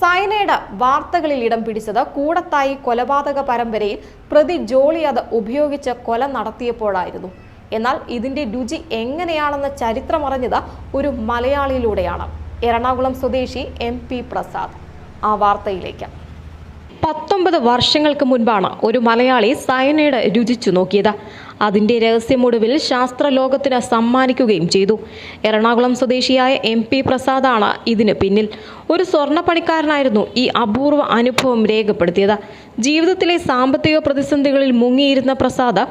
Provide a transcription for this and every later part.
സൈനയുടെ വാർത്തകളിൽ ഇടം പിടിച്ചത് കൂടത്തായി കൊലപാതക പരമ്പരയിൽ പ്രതി ജോളി അത് ഉപയോഗിച്ച് കൊല നടത്തിയപ്പോഴായിരുന്നു. എന്നാൽ ഇതിന്റെ രുചി എങ്ങനെയാണെന്ന് ചരിത്രമറിഞ്ഞത് ഒരു മലയാളിയിലൂടെയാണ്. എറണാകുളം സ്വദേശി എം പി പ്രസാദ്. ആ വാർത്തയിലേക്ക്. പത്തൊമ്പത് വർഷങ്ങൾക്ക് മുൻപാണ് ഒരു മലയാളി സയനൈഡ് രുചിച്ചു നോക്കിയത്. അതിന്റെ രഹസ്യമൊടുവിൽ ശാസ്ത്രലോകത്തിന് സമ്മാനിക്കുകയും ചെയ്തു. എറണാകുളം സ്വദേശിയായ എം പി പ്രസാദാണ് ഇതിന് പിന്നിൽ. ഒരു സ്വർണപ്പണിക്കാരനായിരുന്നു ഈ അപൂർവ അനുഭവം രേഖപ്പെടുത്തിയത്. ജീവിതത്തിലെ സാമ്പത്തിക പ്രതിസന്ധികളിൽ മുങ്ങിയിരുന്ന പ്രസാദ്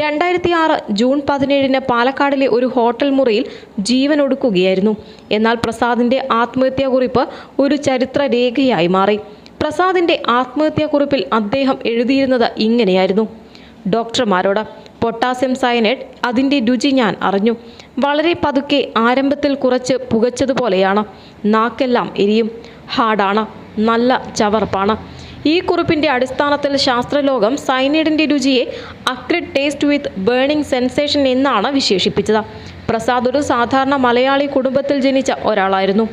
രണ്ടായിരത്തി ആറ് ജൂൺ പതിനേഴിന് പാലക്കാടിലെ ഒരു ഹോട്ടൽ മുറിയിൽ ജീവൻ ഒടുക്കുകയായിരുന്നു എന്നാൽ പ്രസാദിന്റെ ആത്മഹത്യാക്കുറിപ്പ് ഒരു ചരിത്ര രേഖയായി മാറി. പ്രസാദിന്റെ ആത്മഹത്യാക്കുറിപ്പിൽ അദ്ദേഹം എഴുതിയിരുന്നത് ഇങ്ങനെയായിരുന്നു. ഡോക്ടർമാരോട് പൊട്ടാസ്യം സയനൈഡ് അതിന്റെ രുചി ഞാൻ അറിഞ്ഞു. വളരെ പതുക്കെ ആരംഭത്തിൽ കുറച്ച് പുകച്ചതുപോലെയാണ്. നാക്കെല്ലാം എരിയും. ഹാർഡാണ് നല്ല ചവർപ്പാണ്. ഈ കുറിപ്പിന്റെ അടിസ്ഥാനത്തിൽ ശാസ്ത്രലോകം സൈനൈഡിന്റെ രുചിയെ acrid taste with burning sensation എന്നാണ് വിശേഷിപ്പിച്ചത്. പ്രസാദ് ഒരു സാധാരണ മലയാളി കുടുംബത്തിൽ ജനിച്ച ഒരാളായിരുന്നു.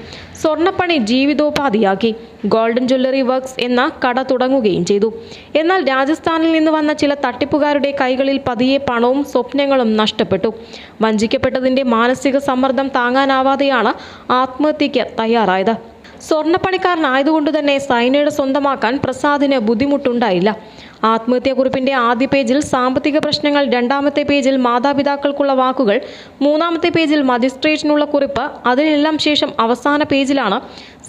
സ്വർണപ്പണി ജീവിതോപാധിയാക്കി. ഗോൾഡൻ ജ്വല്ലറി വർക്ക്സ് എന്ന കട തുടങ്ങുകയും ചെയ്തു. എന്നാൽ രാജസ്ഥാനിൽ നിന്ന് വന്ന ചില തട്ടിപ്പുകാരുടെ കൈകളിൽ പതിയെ പണവും സ്വപ്നങ്ങളും നഷ്ടപ്പെട്ടു. വഞ്ചിക്കപ്പെട്ടതിന്റെ മാനസിക സമ്മർദ്ദം താങ്ങാനാവാതെയാണ് ആത്മഹത്യയ്ക്ക് തയ്യാറായത്. സ്വർണപ്പണിക്കാരനായതുകൊണ്ട് തന്നെ സൈനൈഡ് സ്വന്തമാക്കാൻ പ്രസാദിന് ബുദ്ധിമുട്ടുണ്ടായില്ല. ആത്മഹത്യാക്കുറിപ്പിന്റെ ആദ്യ പേജിൽ സാമ്പത്തിക പ്രശ്നങ്ങൾ രണ്ടാമത്തെ പേജിൽ മാതാപിതാക്കൾക്കുള്ള വാക്കുകൾ മൂന്നാമത്തെ പേജിൽ മജിസ്ട്രേറ്റിനുള്ള കുറിപ്പ് അതിനെല്ലാം ശേഷം അവസാന പേജിലാണ്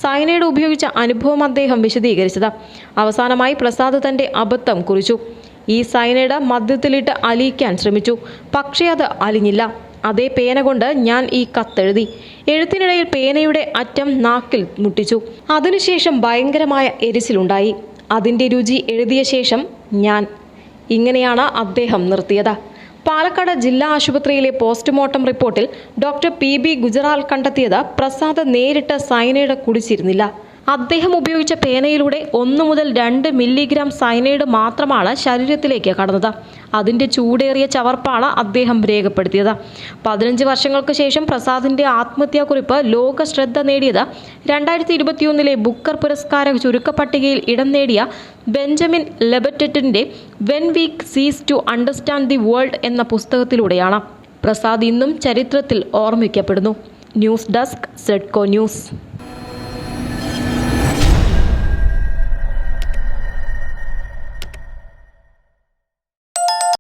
സൈനൈഡ് ഉപയോഗിച്ച അനുഭവം അദ്ദേഹം വിശദീകരിച്ചത്. അവസാനമായി പ്രസാദ് തന്റെ അബദ്ധം കുറിച്ചു. ഈ സൈനൈഡ് മദ്യത്തിലിട്ട് അലിയിക്കാൻ ശ്രമിച്ചു. പക്ഷേ അത് അലിഞ്ഞില്ല. അതേ പേന കൊണ്ട് ഞാൻ ഈ കത്തെഴുതി. എഴുത്തിനിടയിൽ പേനയുടെ അറ്റം നാക്കിൽ മുട്ടിച്ചു. അതിനുശേഷം ഭയങ്കരമായ എരിച്ചിലുണ്ടായി. അതിന്റെ രുചി എഴുതിയ ശേഷം ഞാൻ. ഇങ്ങനെയാണ് അദ്ദേഹം നിർത്തിയത്. പാലക്കാട് ജില്ലാ ആശുപത്രിയിലെ പോസ്റ്റ്മോർട്ടം റിപ്പോർട്ടിൽ ഡോക്ടർ പി ബി ഗുജറാൽ കണ്ടെത്തിയത് പ്രസാദ് നേരിട്ട് സൈനൈഡ് കുടിച്ചിരുന്നില്ല. അദ്ദേഹം ഉപയോഗിച്ച പേനയിലൂടെ ഒന്നു മുതൽ രണ്ട് മില്ലിഗ്രാം സൈനൈഡ് മാത്രമാണ് ശരീരത്തിലേക്ക് കടന്നത്. അതിന്റെ ചൂടേറിയ ചവർപ്പാണ് അദ്ദേഹം രേഖപ്പെടുത്തിയത്. പതിനഞ്ച് വർഷങ്ങൾക്ക് ശേഷം പ്രസാദിന്റെ ആത്മഹത്യാക്കുറിപ്പ് ലോക ശ്രദ്ധ നേടിയത് രണ്ടായിരത്തി ഇരുപത്തിയൊന്നിലെ ബുക്കർ പുരസ്കാര ചുരുക്കപ്പട്ടികയിൽ ഇടം നേടിയ Benjamin ലെബറ്ററ്റിന്റെ when we cease to understand the world എന്ന പുസ്തകത്തിലൂടെയാണ് പ്രസാദ് ഇന്നും ചരിത്രത്തിൽ ഓർമ്മിക്കപ്പെടുന്നു. ന്യൂസ് ഡെസ്ക് സെഡ്കോ ന്യൂസ്.